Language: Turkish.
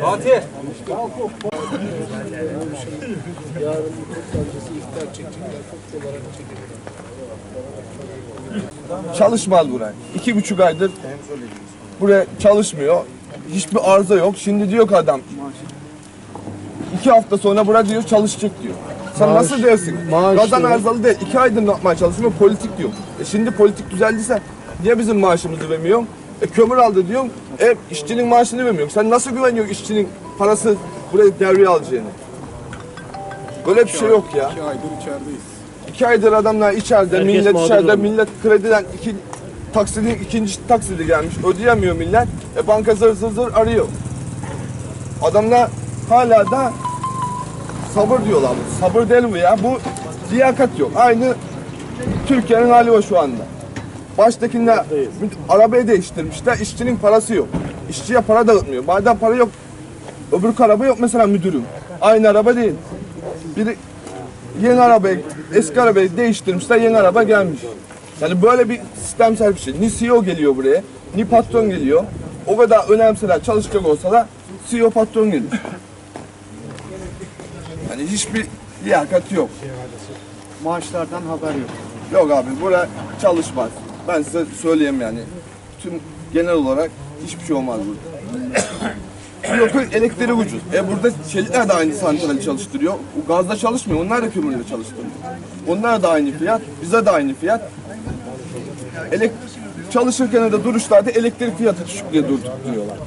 Fatih. Yarın bu toplantısı iftar çekecekler, kutlu olarak. Çalışmaz buraya. İki buçuk aydır buraya çalışmıyor. Hiçbir arıza yok. Şimdi diyor ki adam iki hafta sonra burada diyor çalışacak diyor. Sen nasıl dersin? maaş diyor. arızalı değil. İki aydır ne yapmaya çalışmıyor? Politik diyor. E şimdi politik düzeldiyse niye bizim maaşımızı vermiyor? E kömür aldı diyor. E işçinin maaşını vermiyor. Sen nasıl güveniyorsun işçinin parası buraya devreye alacağını? Böyle bir şey yok ya. İki aydır içerideyiz. İki aydır adamlar içeride, Herkes millet mağdur içeride, olmuş. millet krediden iki taksidin ikinci taksidi gelmiş, ödeyemiyor millet. E banka zır zır zır arıyor. Adamlar hala da sabır diyorlar. bu. Sabır değil bu ya. Bu liyakat yok. Aynı Türkiye'nin hali o şu anda. Baştakiler arabayı değiştirmişler, işçinin parası yok. İşçiye para dağıtmıyor. Madem para yok, öbür araba yok mesela müdürüm. Aynı araba değil. Biri yeni arabayı, eski arabayı değiştirmişler, yeni araba gelmiş. Yani böyle bir sistemsel bir şey. Ni CEO geliyor buraya, ni patron geliyor. O kadar önemseler çalışacak olsa da CEO patron gelir. Yani hiçbir liyakat yok. Maaşlardan haber yok. Yok abi bura çalışmaz. Ben size söyleyeyim yani. Tüm genel olarak hiçbir şey olmaz burada. Yok elektrik ucuz. E burada çelikler de aynı santrali çalıştırıyor. O gazda çalışmıyor. Onlar da kömürle çalıştırıyor. Onlar da aynı fiyat. Bize de aynı fiyat. Elek çalışırken de duruşlarda elektrik fiyatı düşük diye durduk diyorlar.